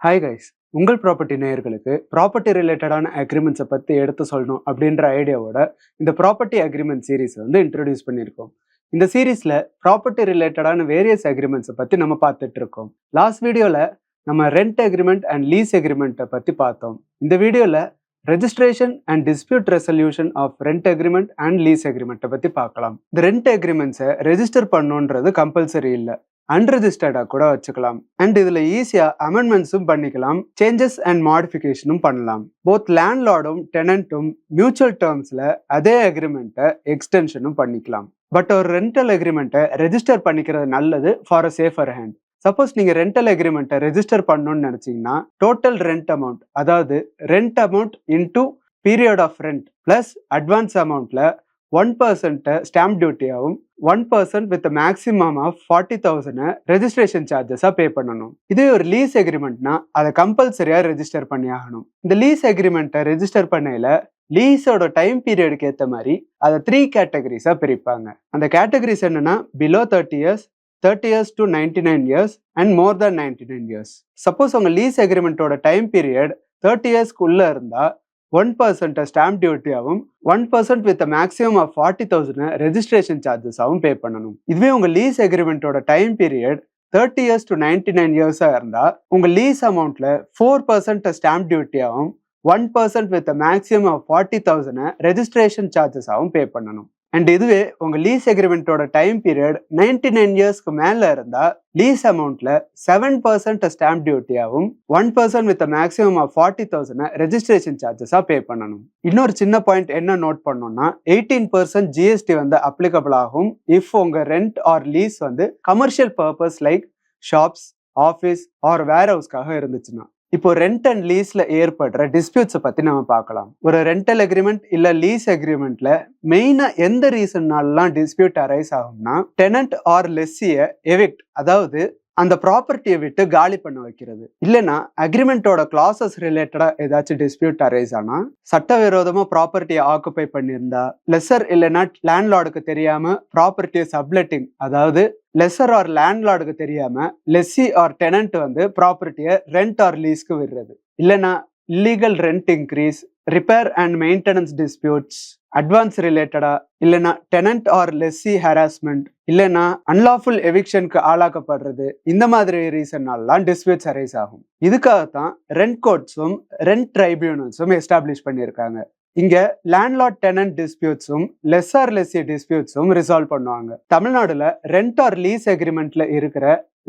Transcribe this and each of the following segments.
Hi guys உங்கள் property நேயர்களுக்கு property ரிலேட்டடான அக்ரிமெண்ட்ஸை பற்றி எடுத்து சொல்லணும் அப்படின்ற ஐடியாவோட இந்த ப்ராப்பர்ட்டி அக்ரிமெண்ட் சீரிஸ் வந்து இன்ட்ரடியூஸ் பண்ணியிருக்கோம். இந்த சீரீஸில் ப்ராப்பர்ட்டி ரிலேட்டடான வேரியஸ் அக்ரிமெண்ட்ஸை பற்றி நம்ம பார்த்துட்டு இருக்கோம். லாஸ்ட் வீடியோவில் நம்ம ரெண்ட் அக்ரிமெண்ட் அண்ட் லீஸ் அக்ரிமெண்ட்டை பற்றி பார்த்தோம். இந்த வீடியோவில் registration and dispute resolution of rent agreement and lease அக்ரிமெண்ட்டை பற்றி பார்க்கலாம். இந்த ரெண்ட் அக்ரிமெண்ட்ஸை ரெஜிஸ்டர் பண்ணுன்றது கம்பல்சரி இல்லை. அன்ரெஜிஸ்டர்டாக கூட வச்சுக்கலாம். அண்ட் இதில் ஈஸியாக அமெண்ட்மெண்ட்ஸும் பண்ணிக்கலாம். சேஞ்சஸ் அண்ட் மாடிஃபிகேஷனும் பண்ணலாம். போத் லேண்ட்லார்டும் டெனண்ட்டும் மியூச்சுவல் டேர்ம்ஸில் அதே அக்ரிமெண்ட்டை எக்ஸ்டென்ஷனும் பண்ணிக்கலாம். பட் ஒரு ரெண்டல் அக்ரிமெண்ட்டை ரெஜிஸ்டர் பண்ணிக்கிறது நல்லது for a safer hand suppose நீங்கள் ரெண்டல் அக்ரிமெண்ட்டை ரெஜிஸ்டர் பண்ணணும்னு நினைச்சீங்கன்னா டோட்டல் ரெண்ட் அமௌண்ட் அதாவது rent amount into period of rent plus advance அமௌண்ட்டில் ஒன் பர்சன்ட்டை stamp டியூட்டியாகவும் one percent with maximum of forty thousand registration சார்ஜஸாக pay பண்ணணும். இதே ஒரு லீஸ் அக்ரிமெண்ட்னா அதை கம்பல்சரியாக ரெஜிஸ்டர் பண்ணி ஆகணும். இந்த லீஸ் அக்ரிமெண்ட்டை ரெஜிஸ்டர் பண்ணையில் லீஸோட டைம் பீரியடுக்கு ஏற்ற மாதிரி அதை த்ரீ கேட்டகரிஸாக பிரிப்பாங்க. அந்த கேட்டகரிஸ் என்னன்னா below thirty years thirty years to ninety nine years and more than ninety nine years suppose உங்கள் லீஸ் அக்ரிமெண்ட்டோட டைம் பீரியட் தேர்ட்டி இயர்ஸ்க்குள்ளே இருந்தால் ஒன் பர்சன்ட்டை stamp டியூட்டியாகவும் one percent with maximum of forty thousand registration சார்ஜஸாகவும் pay பண்ணணும். இதுவே உங்கள் lease அக்ரிமெண்ட்டோட time period thirty years to ninety nine இயர்ஸாக இருந்தால் உங்கள் லீஸ் அமௌண்ட்டில் ஃபோர் பர்சன்ட்டை stamp டியூட்டியாகவும் one percent with maximum of forty thousand registration சார்ஜஸாகவும் pay பண்ணணும். அண்ட் இதுவே உங்கள் லீஸ் அக்ரிமெண்ட்டோட டைம் பீரியட் நைன்டி நைன் இயர்ஸ்க்கு மேலே இருந்தால் லீஸ் அமௌண்ட்டில் seven percent stamp டியூட்டியாகவும் one percent with maximum of forty thousand registration சார்ஜஸாக pay பண்ணணும். இன்னொரு சின்ன பாயிண்ட் என்ன நோட் பண்ணோம்னா எயிட்டீன் பர்சன்ட் ஜிஎஸ்டி வந்து அப்ளிகபிள் ஆகும் இஃப் உங்கள் ரெண்ட் ஆர் லீஸ் வந்து commercial purpose like shops office or வேர் ஹவுஸ்க்காக இருந்துச்சுன்னா. இப்போ ரெண்ட் அண்ட் லீஸ்ல ஏற்படுற டிஸ்பியூட்ஸை பத்தி நம்ம பார்க்கலாம். ஒரு ரெண்டல் அக்ரிமெண்ட் இல்ல லீஸ் அக்ரிமெண்ட்ல மெயினா எந்த ரீசன்னாலலாம் டிஸ்பியூட் அரைஸ் ஆகும்னா டெனன்ட் ஆர் லெஸ்ஸிய எவிக்ட் அதாவது அந்த ப்ராப்பர்ட்டியை விட்டு காலி பண்ண வைக்கிறது. இல்லைன்னா அக்ரிமெண்ட்டோட கிளாசஸ் ரிலேட்டடாக ஏதாச்சும் டிஸ்பியூட் அரைஸ் ஆனால் சட்டவிரோதமாக ப்ராப்பர்ட்டியை ஆக்குப்பை பண்ணியிருந்தா லெசர் இல்லைன்னா லேண்ட்லார்டுக்கு தெரியாமல் ப்ராப்பர்ட்டியை சப்லெட்டிங் அதாவது லெசர் ஆர் லேண்ட்லார்டுக்கு தெரியாமல் லெஸ்ஸி ஆர் டெனண்ட் வந்து ப்ராப்பர்ட்டியை ரெண்ட் ஆர் லீஸ்க்கு விடுறது. இல்லைன்னா illegal rent increase repair and maintenance disputes advance ரிலேட்டடா இல்லைன்னா டெனன்ட் ஆர் லெஸ்ஸி ஹராஸ்மெண்ட் இல்லைன்னா அன்லாஃபுல் எவிக்ஷனுக்கு ஆளாக்கப்படுறது இந்த மாதிரி ரீசன்னாலாம் டிஸ்பியூட்ஸ் அரைஸ் ஆகும். இதுக்காகத்தான் ரெண்ட் கோர்ட்ஸும் ரெண்ட் ட்ரைபியூனல்ஸும் எஸ்டாப்ளிஷ் பண்ணியிருக்காங்க. இங்க லேண்ட்லாட் டெனன்ட் டிஸ்பியூட்ஸும் லெஸ்ஆர் லெஸ்ஸி டிஸ்பியூட்ஸும் ரிசால்வ் பண்ணுவாங்க. தமிழ்நாடுல ரெண்ட் ஆர் லீஸ் அக்ரிமெண்ட்ல இருக்கிற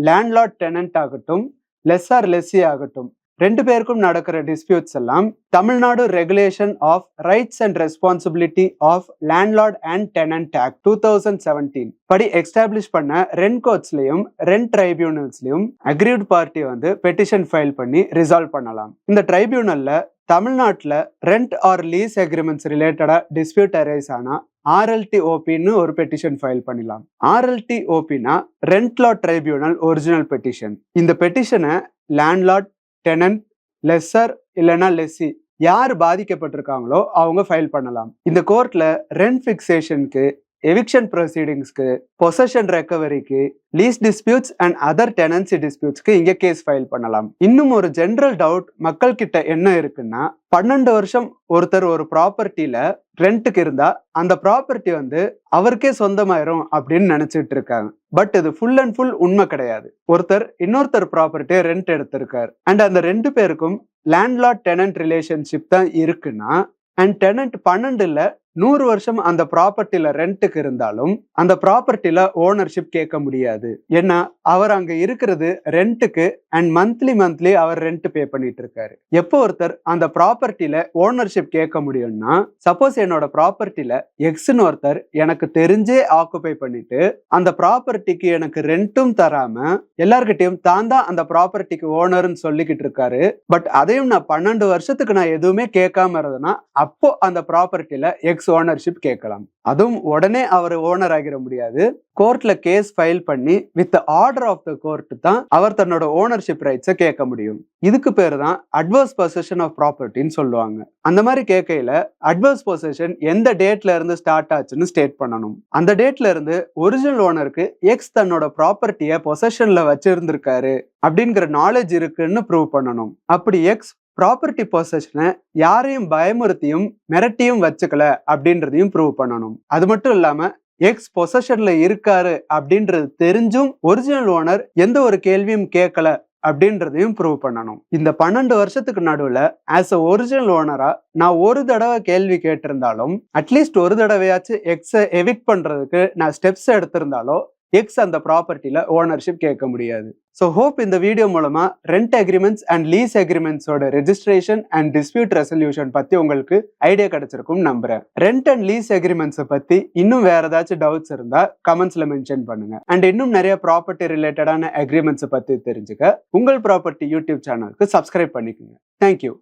லேண்ட்லாட் டெனன்ட் ஆகட்டும் லெஸ்ஆர் லெஸ்ஸி ஆகட்டும் ரெண்டு பேருக்கும் நடக்கிற டிஸ்பியூட்ஸ் எல்லாம் Tamil Nadu regulation of rights and responsibility of landlord and tenant act two thousand seventeen படி எஸ்டாப்ளிஷ் பண்ண ரெண்ட் கோர்ட்ஸ்லயும் ரெண்ட் ட்ரைபியூனல்ஸ்லயும் அக்ரிட் பார்ட்டி வந்து பெட்டிஷன் ஃபைல் பண்ணி ரிசால்வ் பண்ணலாம். இந்த ட்ரைபியூனல்ல தமிழ்நாட்டில் ரெண்ட் ஆர் லீஸ் அக்ரிமெண்ட்ஸ் ரிலேட்டடாக டிஸ்பியூட் அரைஸ் ஆனால் ஆர்எல்டி ஓபின்னு ஒரு பெட்டிஷன் ஃபைல் பண்ணலாம் RLT ஓபினா rent law tribunal original petition இந்த பெட்டிஷனை லேண்ட்லாட் டெனன்ட் லெஸ்ஸர் இல்லைன்னா லெஸ்ஸி யார் பாதிக்கப்பட்டிருக்காங்களோ அவங்க ஃபைல் பண்ணலாம். இந்த கோர்ட்ல ரெண்ட் ஃபிக்சேஷனுக்கு எவிக்ஷன் ப்ரொசீடிங்ஸ்க்கு possession ரெக்கவரிக்கு lease disputes and other tenancy டிஸ்பியூட்ஸ்க்கு இங்கே கேஸ் ஃபைல் பண்ணலாம். இன்னும் ஒரு ஜென்ரல் டவுட் மக்கள் கிட்ட என்ன இருக்குன்னா பன்னெண்டு வருஷம் ஒருத்தர் ஒரு ப்ராப்பர்ட்டியில ரெண்ட்டுக்கு இருந்தா அந்த ப்ராப்பர்ட்டி வந்து அவருக்கே சொந்தமாயிரும் அப்படின்னு நினைச்சிட்டு இருக்காங்க. பட் இது ஃபுல் அண்ட் ஃபுல் உண்மை கிடையாது. ஒருத்தர் இன்னொருத்தர் ப்ராப்பர்ட்டியை ரெண்ட் எடுத்திருக்காரு. அண்ட் அந்த ரெண்டு பேருக்கும் லேண்ட்லாட் டெனன்ட் ரிலேஷன்ஷிப் தான் இருக்குன்னா அண்ட் டெனன்ட் பன்னெண்டுல நூறு வருஷம் அந்த ப்ராப்பர்ட்டில ரெண்ட்டுக்கு இருந்தாலும் அந்த ப்ராப்பர்ட்டில ஓனர்ஷிப் கேட்க முடியாது. ஏன்னா அவர் அங்க இருக்கிறது ரெண்ட்டுக்கு அண்ட் மந்த்லி மந்த்லி அவர் ரெண்ட் பே பண்ணிட்டு இருக்காரு. எப்போ ஒருத்தர் அந்த ப்ராப்பர்ட்டில ஓனர்ஷிப் கேட்க முடியும்னா சப்போஸ் என்னோட ப்ராப்பர்ட்டில எக்ஸ்னு ஒருத்தர் எனக்கு தெரிஞ்சே ஆக்குபை பண்ணிட்டு அந்த ப்ராப்பர்ட்டிக்கு எனக்கு ரெண்ட்டும் தராம எல்லார்கிட்டயும் தான் தான் அந்த ப்ராப்பர்ட்டிக்கு ஓனர்னு சொல்லிக்கிட்டு இருக்காரு. பட் அதையும் நான் பன்னெண்டு வருஷத்துக்கு நான் எதுவுமே கேட்காம இருந்தேன்னா அப்போ அந்த ப்ராப்பர்ட்டியில எக்ஸ் ஓனர்ஷிப் கேட்கலாம். அதுவும் உடனே அவர் ஓனர் ஆகிட முடியாது. கோர்ட்ல கேஸ் ஃபைல் பண்ணி with order of the court தான் அவர் தன்னோட ஓனர்ஷிப் ரைட்ஸை கேட்க முடியும். இதுக்கு பேர் தான் அட்வர்ஸ் பொசஷன் ஆஃப் ப்ராப்பர்ட்டின்னு சொல்லுவாங்க. அந்த மாதிரி கேட்கையில அட்வர்ஸ் பொசஷன் எந்த டேட்ல இருந்து ஸ்டார்ட் ஆச்சுன்னு ஸ்டேட் பண்ணணும். அந்த டேட்ல இருந்து ஒரிஜினல் ஓனருக்கு எக்ஸ் தன்னோட ப்ராப்பர்ட்டியை பொசஷன்ல வச்சிருந்திருக்காரு. அப்படிங்கிற நாலேஜ் இருக்குன்னு ப்ரூவ் பண்ணணும். அப்படி எக்ஸ் ப்ராப்பர்ட்டி பொசஷனை யாரையும் பயமுறுத்தியும் மிரட்டியும் வச்சுக்கல அப்படின்றதையும் ப்ரூவ் பண்ணணும். அது மட்டும் இல்லாமல் எக்ஸ் பொசஷன்ல இருக்காரு அப்படின்றது தெரிஞ்சும் ஒரிஜினல் ஓனர் எந்த ஒரு கேள்வியும் கேட்கல அப்படின்றதையும் ப்ரூவ் பண்ணணும். இந்த பன்னெண்டு வருஷத்துக்கு நடுவில் ஆஸ் அ ஒரிஜினல் ஓனரா நான் ஒரு தடவை கேள்வி கேட்டிருந்தாலும் அட்லீஸ்ட் ஒரு தடவையாச்சும் எக்ஸை எவிட் பண்ணுறதுக்கு நான் ஸ்டெப்ஸ் எடுத்திருந்தாலோ எக்ஸ் அந்த ப்ராப்பர்ட்டியில் ஓனர்ஷிப் கேட்க முடியாது. ஸோ ஹோப் இந்த வீடியோ மூலமாக ரெண்ட் அக்ரிமெண்ட்ஸ் அண்ட் லீஸ் அக்ரிமெண்ட்ஸோட ரெஜிஸ்ட்ரேஷன் அண்ட் டிஸ்பியூட் ரெசல்யூஷன் பற்றி உங்களுக்கு ஐடியா கிடைச்சிருக்கும் நம்புறேன். ரெண்ட் அண்ட் லீஸ் அக்ரிமெண்ட்ஸை பற்றி இன்னும் வேற ஏதாச்சும் டவுட்ஸ் இருந்தால் கமெண்ட்ஸில் மென்ஷன் பண்ணுங்க. அண்ட் இன்னும் நிறைய ப்ராப்பர்ட்டி ரிலேட்டடான அக்ரிமெண்ட்ஸை பற்றி தெரிஞ்சுக்க உங்கள் ப்ராப்பர்ட்டி யூடியூப் சேனலுக்கு சப்ஸ்கிரைப் பண்ணிக்கோங்க. Thank you